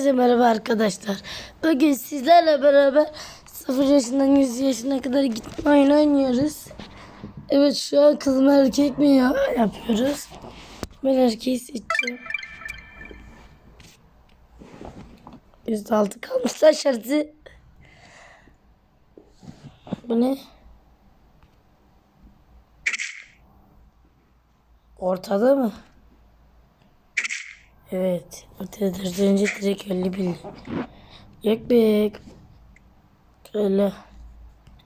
Herkese merhaba arkadaşlar. Bugün sizlerle beraber 0 yaşından 100 yaşına kadar gitme oyunu oynuyoruz. Evet şu an kız mı erkek mi ya yapıyoruz. Ben erkeği seçeceğim. %6 kalmışlar şartı. Bu ne? Ortada mı? Evet. Önce direkt öyle bildi. Yok be. Öyle.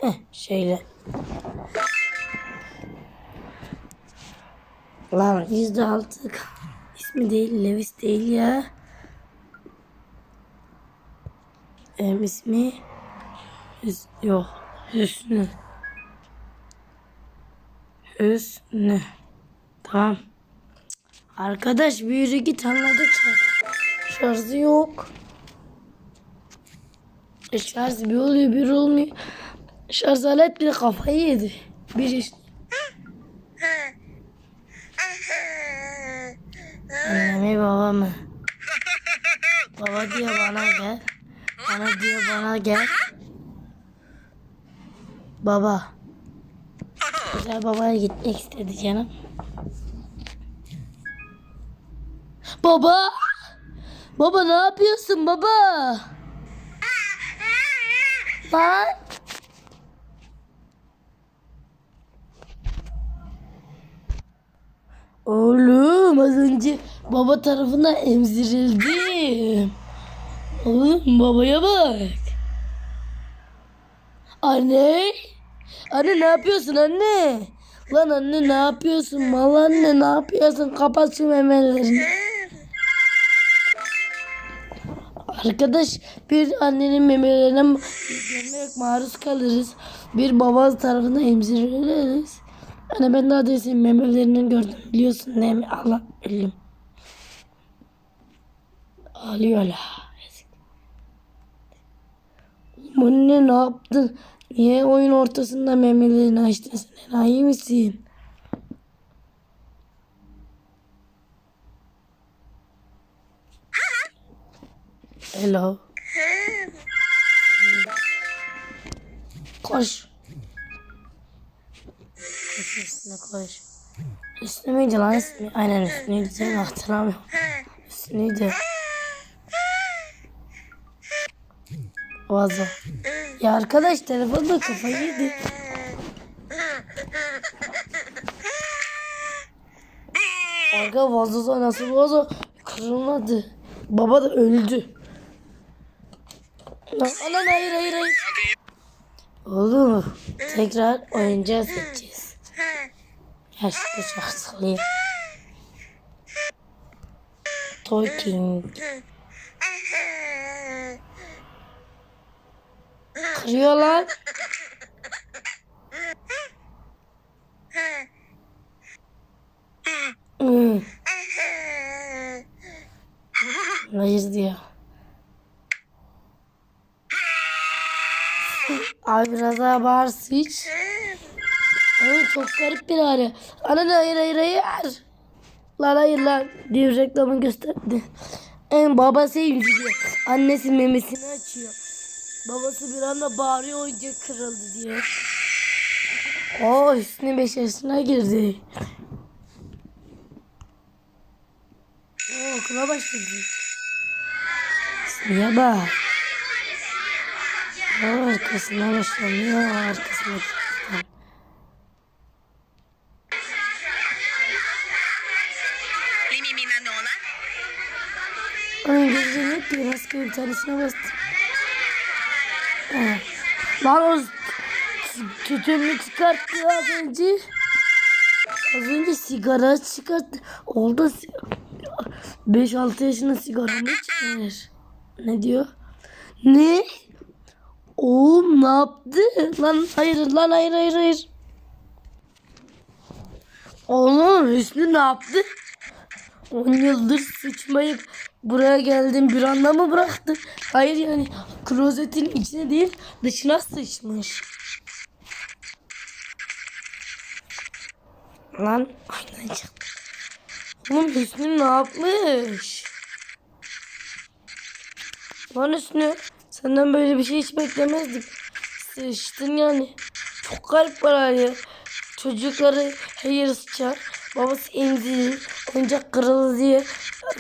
Heh, şöyle. Lan yüzde altı. İsmi değil. Levis değil ya. Em ismi Hüs yok. Hüsnü. Hüsnü. Tamam. Arkadaş bir yürü git anladık ya. Şarjı yok. E şarj bir oluyor bir olmuyor. Şarj alet bir kafayı yedi. Bir iş. Annemi babamı. Baba diyor bana gel. Bana diyor bana gel. Baba. Güzel babaya gitmek istedi canım. Baba. Baba ne yapıyorsun baba? Lan. Oğlum az önce baba tarafından emzirildim. Oğlum babaya bak. Anne. Anne ne yapıyorsun anne? Lan anne ne yapıyorsun? Mal anne ne yapıyorsun? Kapat şu memelerini. Arkadaş bir annenin memelerine görmek maruz kalırız. Bir baba tarafından emziriliriz. Hani ben daha senin memelerini gördüm biliyorsun değil mi? Allah bilim. Ağlıyorlar. Anne ne yaptın? Niye oyun ortasında memelerini açtın sen? İyi misin? Hello. Koş. Koş üstüne koş. Üstüne miydi lan ismi? Aynen üstüneydi. Sen hatırlamıyorum. Üstüneydi. Vazo. Ya arkadaş telefonda kafayı yedi. Arka vazo nasıl vazo kırılmadı. Baba da öldü. Anan hayır hayır hayır. Oğlum tekrar oyuncağı seçeceğiz. Yaşlı sıkılıyor. Talking. Kırıyorlar. Hmm. Hayır diyor. Abi biraz daha bağır sıç. Oğlum çok garip bir hali. Ana hayır hayır hayır. Lan hayır lan diye reklamı gösterdi. En babası inciliyor. Annesi memesini açıyor. Babası bir anda bağırıyor oyuncak kırıldı diye. Oo Hüsnü 5 yaşına girdi. Oo okula başladı. Hüsnü'ye bak. Oo, arkasına başlanıyor. Arkasına nona. Onun gözü yok ki rastgele bir tanesine bastım. Evet. Lan o tütününü çıkarttı az önce. Az önce sigara çıkarttı. Oldu 5-6 yaşında sigara mı içer? Ne diyor? Ne? Oğlum ne yaptı? Lan hayır lan hayır hayır hayır. Oğlum Hüsnü ne yaptı? 10 yıldır sıçmayıp buraya geldim bir anda mı bıraktı? Hayır yani klozetin içine değil dışına sıçmış. Lan aynen çıktı. Oğlum Hüsnü ne yapmış? Lan üstüne senden böyle bir şey hiç beklemezdik. Sıçtın yani. Çok garip var ya. Çocukları her yere sıçar. Babası emzirir. Oyuncak kırıldı diye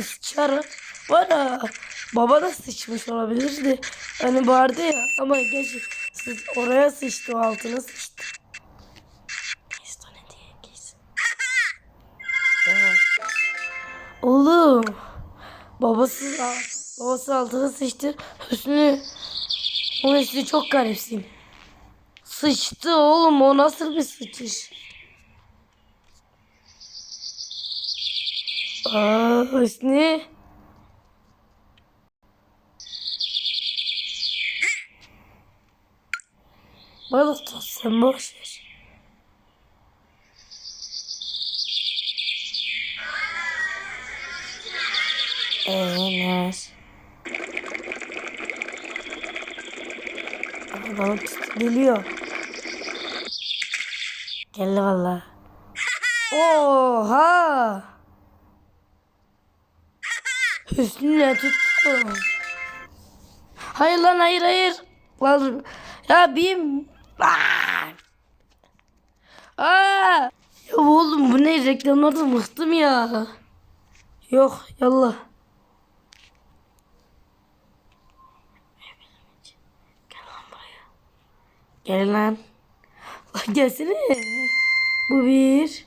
sıçar. Var ya. Baba da sıçmış olabilirdi. Hani vardı ya ama gerçi siz oraya sıçtı o altına sıçtı. Oğlum. Babası, babası altına sıçtı. Hüsnü. O Hüsnü çok garipsin. Sıçtı oğlum o nasıl bir sıçış? Aa Hüsnü. Balık tut sen boş ver. Evet. Balık geliyor. Geldi valla. Oha! Hüsnü'yle tuttu. Hayır lan hayır hayır. Lan, ya bim. Aa! Aa! Ya oğlum bu ne reklamlardan bıktım ya. Yok yallah. Gel lan. Lan gelsene. Bu bir.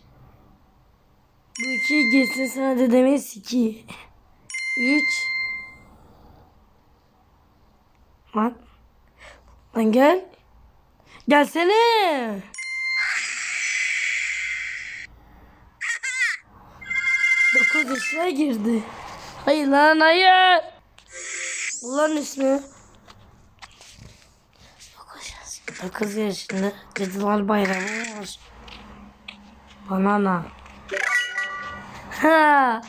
Bu iki gelsin sana dedeme siki. Üç. Lan. Lan gel. Gelsene. Dokuz yaşına girdi. Hayır lan hayır. Ulan ismi. 9 yaşında Kızlar Bayramı var. Banana. Ha.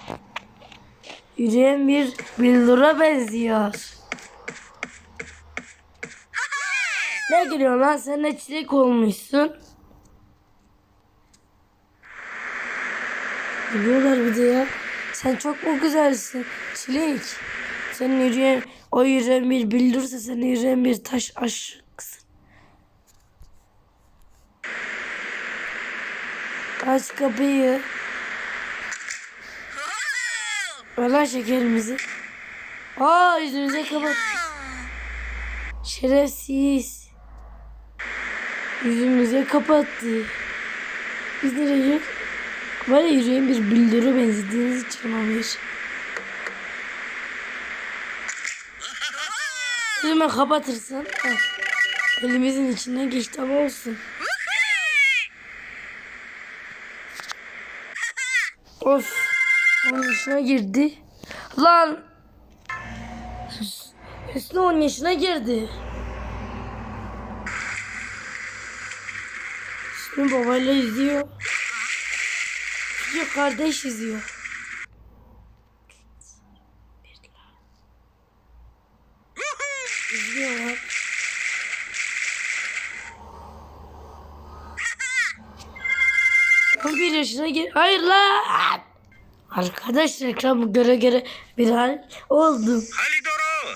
Yürüyen bir billura benziyor. Ne gülüyorsun lan sen de çilek olmuşsun. Gülüyorlar bir de ya. Sen çok mu güzelsin çilek. Sen yürüyen o yürüyen bir billursa sen yürüyen bir taş aşıksın. Aç kapıyı. Lan şekerimizi. Aa yüzümüze kapat. Şerefsiz. Yüzümüze kapattı. Biz nereye gidiyoruz? Var ya yüreğin bir bildiri benzediğiniz için olabilir. Yüzüme kapatırsan elimizin içinden geçti ama olsun. Of. Onun yaşına girdi. Lan. Hüs- Hüsnü 10 yaşına girdi. Hüsnü babayla izliyor. Küçük kardeş izliyor. Bir yaşına gir. Hayır lan. Arkadaş reklamı göre göre viral oldum. Halidoro!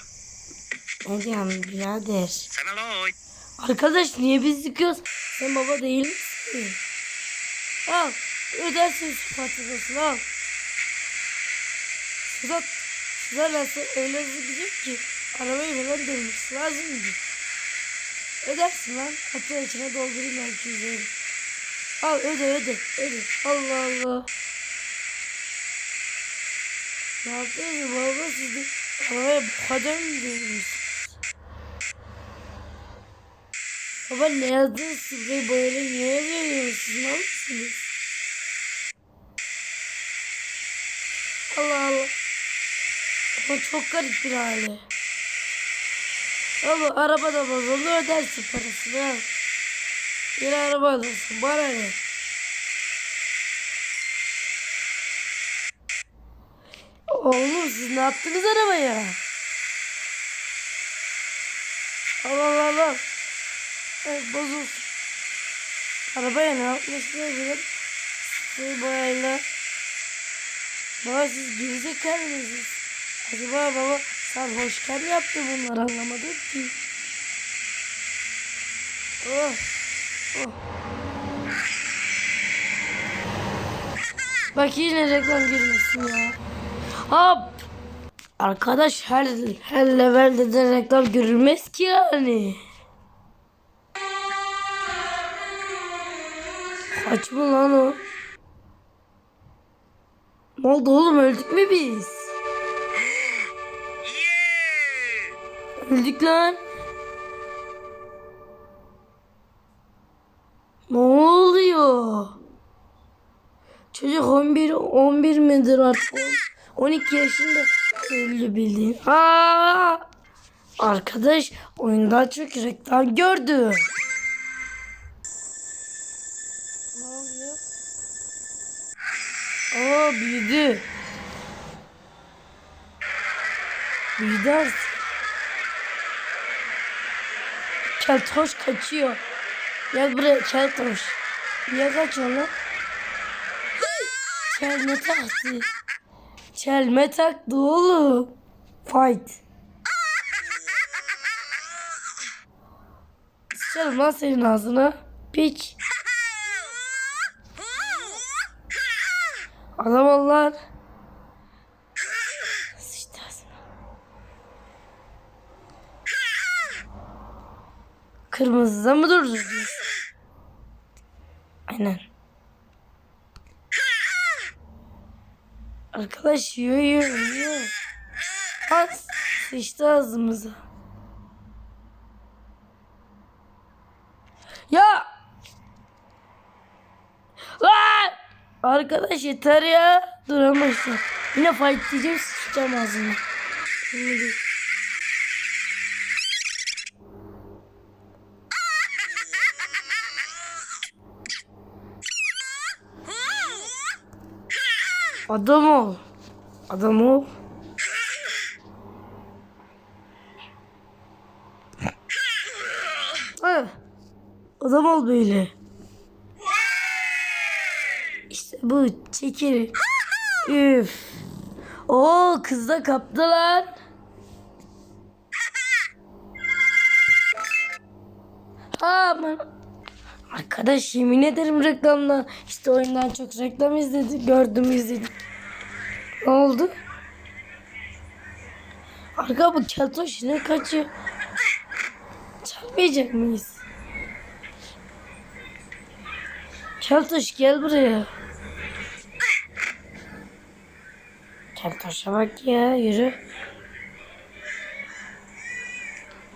Ne diyorsun birader? Sanaloy! Arkadaş niye biz yıkıyoruz? Sen baba değil misin? Al. Ödersin şu faturasını al. Sırat. Sıra nasıl öyle hızlı gidiyor ki. Arabayı falan dönmüş. Lazım mı? Ödersin lan. Fatura içine doldurayım belki yüzleri. Al öde öde. Öde. Allah Allah. Ne yapıyorsunuz baba siz de arabaya bu kadar mı dönmüşsünüz? Baba ne yazdınız spreyi boyalı niye veriyorsunuz siz ne mısınız? Allah Allah. Ama çok garip bir hali. Ama araba da bozuldu ödersin parasını. Bir araba alırsın bana ne? Oğlum siz ne yaptınız arabaya? Al al al al. Evet bozulsun. Arabaya ne yapmışsınız. Şey boyayla. Baba siz gerizekalı mısınız? Acaba baba Sarhoşken yaptı bunlar anlamadım ki. Oh. Oh. Bak yine reklam girmesin ya. Hop. Arkadaş her her levelde de reklam görülmez ki yani. Kaç mı lan o? Ne oldu oğlum öldük mü biz? Öldük lan. Ne oluyor? Çocuk 11 11 midir artık? On- 12 yaşında öldü bildiğin. Aa! Arkadaş oyunda çok reklam gördü. Ne oluyor? Aa büyüdü. Büyüdü artık. Keltoş kaçıyor. Gel buraya keltoş. Niye kaçıyorsun lan? Çelme taktı. Çelme taktı oğlum. Fight. Sıçarım lan senin ağzına. Piç. Adam ol lan. Sıçtı ağzına. Kırmızıda mı durdunuz? Aynen. Arkadaş yiyor yiyor yiyor. Az sıçtı ağzımıza. Ya! Lan! Arkadaş yeter ya. Duramazsın. Yine fight diyeceğim sıçacağım ağzına. Şimdi Adam ol. Adam ol. Ha, Adam ol böyle. İşte bu çekil. Üf. Oo kız da kaptılar. Aman. Arkadaş yemin ederim reklamdan. İşte oyundan çok reklam izledim. Gördüm izledim. Ne oldu? Arka bu keltoş ne kaçıyor? Çarpmayacak mıyız? Keltoş gel buraya. Keltoş'a bak ya yürü.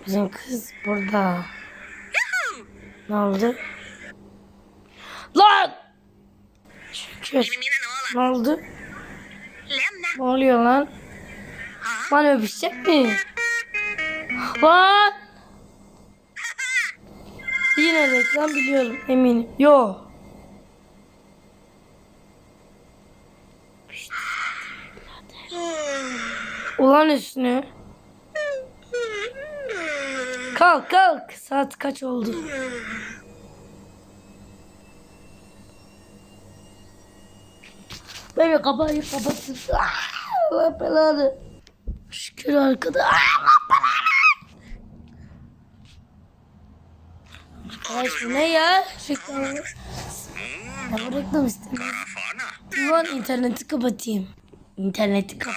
Bizim kız burada. Ne oldu? Lan! Şükür. Ne oldu? Ne oluyor lan? Lan öpüşecek mi? Lan! Yine reklam biliyorum eminim. Yo. Ulan üstüne. Kalk kalk. Saat kaç oldu? Bebe kapıyı kapatsın. Ah, Allah belanı. Şükür arkada. Ah, Allah belanı. Arkadaş bu ne ya? Reklam. Ya bu reklam istemiyorum. Ulan interneti kapatayım. İnterneti kapat.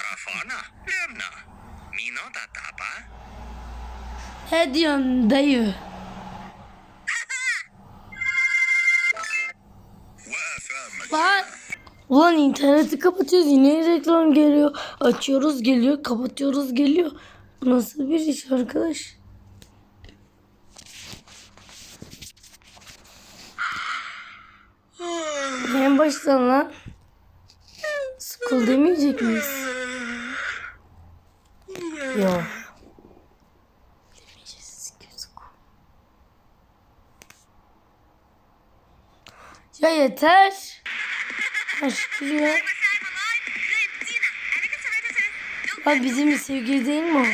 Ne diyorsun dayı? Ulan interneti kapatıyoruz yine reklam geliyor. Açıyoruz geliyor kapatıyoruz geliyor. Nasıl bir iş arkadaş? En baştan lan. School demeyecek miyiz? Yok. Ya yeter. Ya. Bak bizim sevgili değil mi o?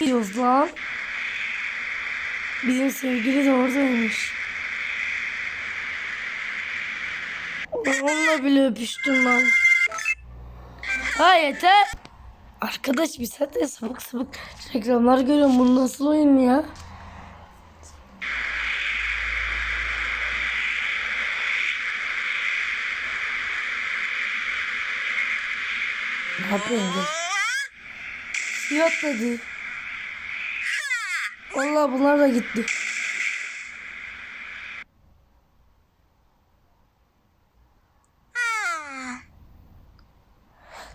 Gidiyoruz lan. Bizim sevgili de oradaymış. Onunla bile öpüştüm lan. Ha yeter. Arkadaş bir saat sabık sabık reklamlar görüyorum. Bu nasıl oyun ya? Ne yapıyorsun? Suya atladı. Allah bunlar da gitti.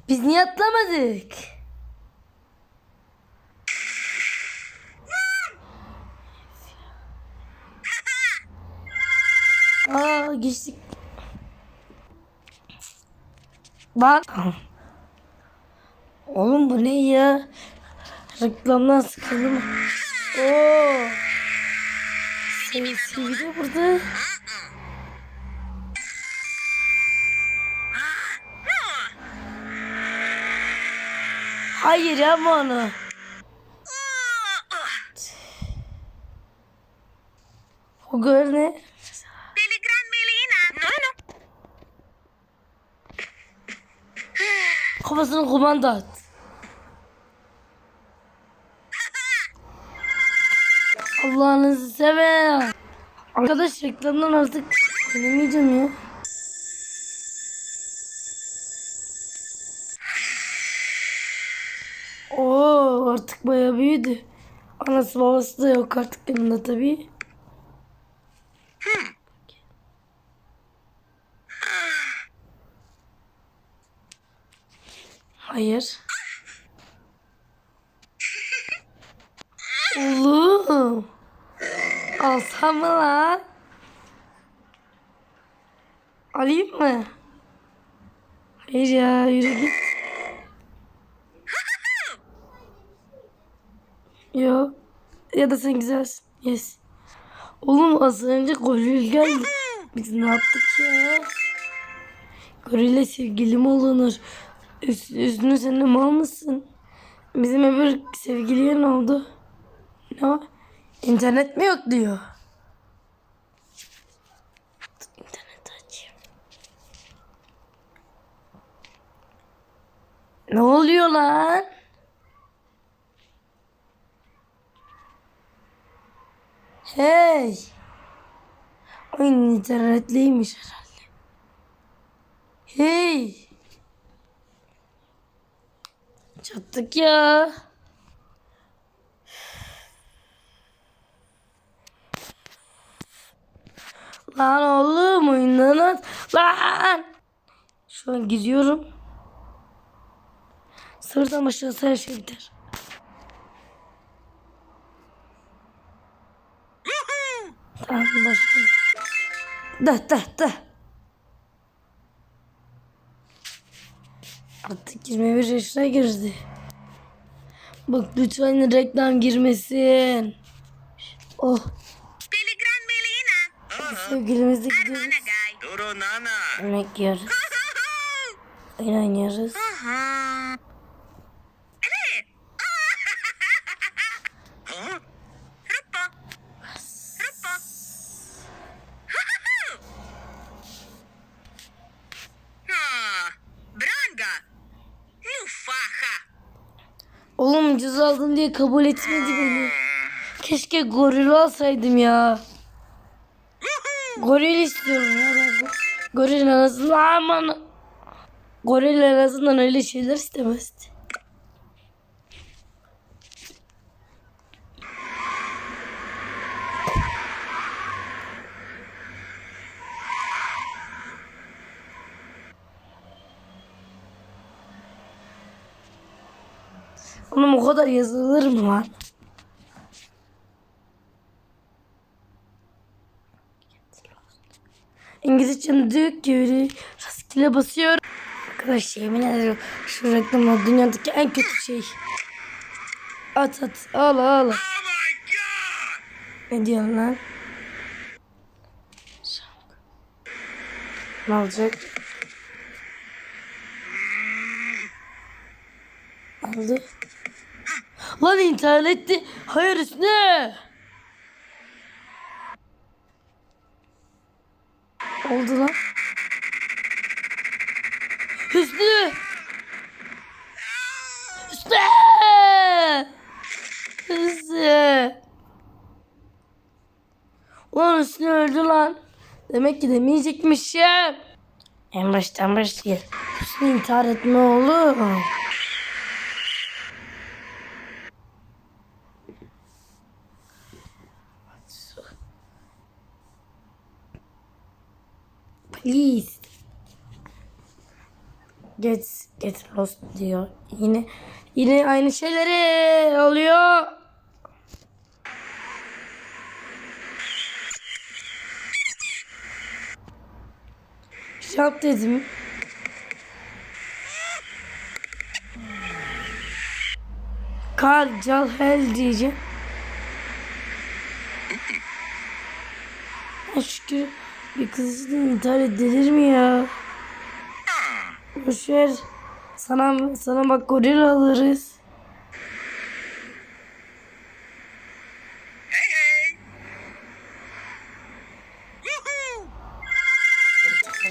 Biz niye atlamadık? Geçtik. Bak. Oğlum bu ne ya? Reklamdan sıkıldım. Oo. Sev sevdi burada. Hayır yapma onu. O gör ne? Kafasını kumanda at. Allah'ınızı sever. Arkadaş reklamdan artık oynamayacağım ya. Oo artık bayağı büyüdü. Anası babası da yok artık yanında tabii. Hayır. Oğlum. Alsam mı lan? Alayım mı? Hayır ya yürü git. Yok. Ya da sen güzelsin. Yes. Oğlum az önce goril geldi. Biz ne yaptık ya? Gorille sevgili mi olunur? Üst, üstünü sen mal mısın? Bizim öbür sevgiliye ne oldu? Ne o? İnternet mi yok diyor. İnternet açayım. Ne oluyor lan? Hey. Oyun internetliymiş herhalde. Hey. Çattık ya. Lan oğlum oyundan. Lan. Şu an gidiyorum. Sırdan başlarsa her şey biter. Tamam başlayalım. Da da da. Artık 21 yaşına girdi. Bak lütfen reklam girmesin. Oh Telegram Melina. sevgilimizle gidiyoruz. Guy. Duro Nana. Yemek yiyoruz. Oyun oynuyoruz. Oğlum cüz aldım diye kabul etmedi beni. Keşke goril alsaydım ya. Goril istiyorum ya ben. Goril en azından aman. Goril en azından öyle şeyler istemezdi. Oğlum o kadar yazılır mı lan? İngilizce'nin ki öyle rastgele basıyorum. Arkadaş yemin ederim şu reklam o dünyadaki en kötü şey. At at al al. Oh! Ne diyorsun lan? Ne olacak? Aldı. Lan internette. Hayır üstüne. Oldu lan. Hüsnü. Hüsnü. Hüsnü. Ulan Hüsnü öldü lan. Demek ki demeyecekmişim. En baştan başlayalım. Hüsnü intihar etme oğlum. Please. Get get lost diyor. Yine yine aynı şeyleri oluyor. Şap dedim. Kar, cal, hel diyeceğim. Şükür bir kız için intihar edilir mi ya? Boşver. Sana, sana bak goril alırız. Hey, hey! Woohoo!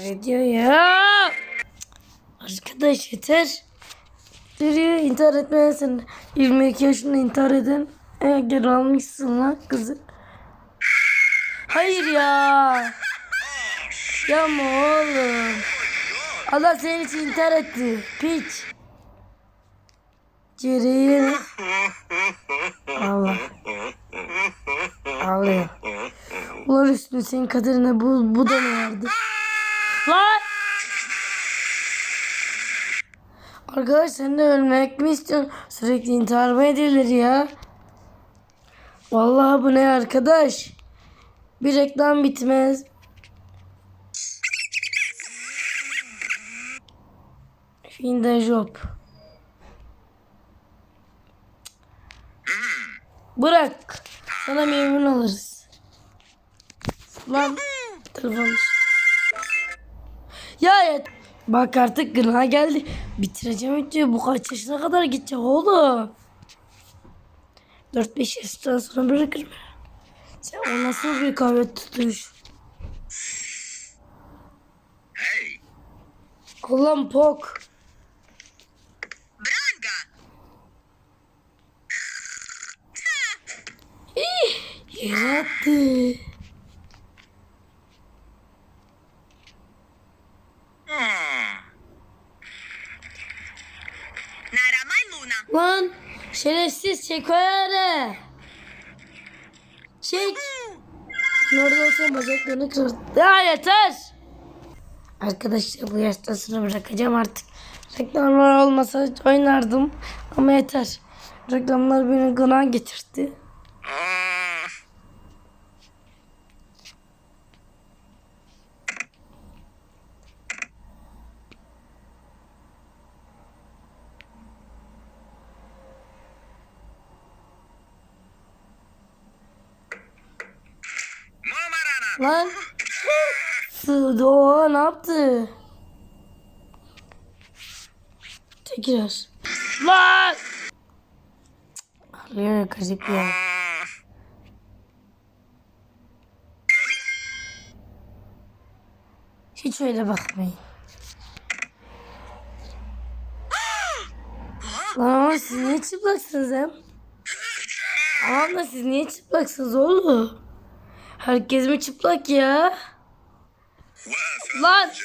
Ne diyor ya? Arkadaş yeter. Deriyor intihar etmeyesin. 22 yaşında intihar eden. E, geri almışsın lan kızı. Hayır ya. Yapma oğlum. Allah senin için intihar etti. Piç. Geriye. Allah. Ağlıyor. Ulan üstüne senin kaderine bu, bu da ne vardı? Lan! Arkadaş sen de ölmek mi istiyorsun? Sürekli intihar mı edilir ya? Vallahi bu ne arkadaş? Bir reklam bitmez. Finden job. Bırak. Sana memnun alırız. Lan telefon düştü. Ya et. Bak artık gına geldi. Bitireceğim videoyu. Bu kaç yaşına kadar gidecek oğlum? 4-5 yaştan sonra bırakırım. Sen o nasıl bir kahve tutuş? Hey! Allah'ım pok. Lan şerefsiz çek o yere. Çek. Nerede olsa bacaklarını kır. Ya yeter. Arkadaşlar bu yaştan sonra bırakacağım artık. Reklamlar olmasa oynardım ama yeter. Reklamlar beni gına getirdi. Lan. O ne yaptı? Tekrar. Lan. Ağlıyor ya garip ya. Hiç öyle bakmayın. Lan ama siz niye çıplaksınız hem? Tamam da siz niye çıplaksınız oğlum? Herkes mi çıplak ya? Lan!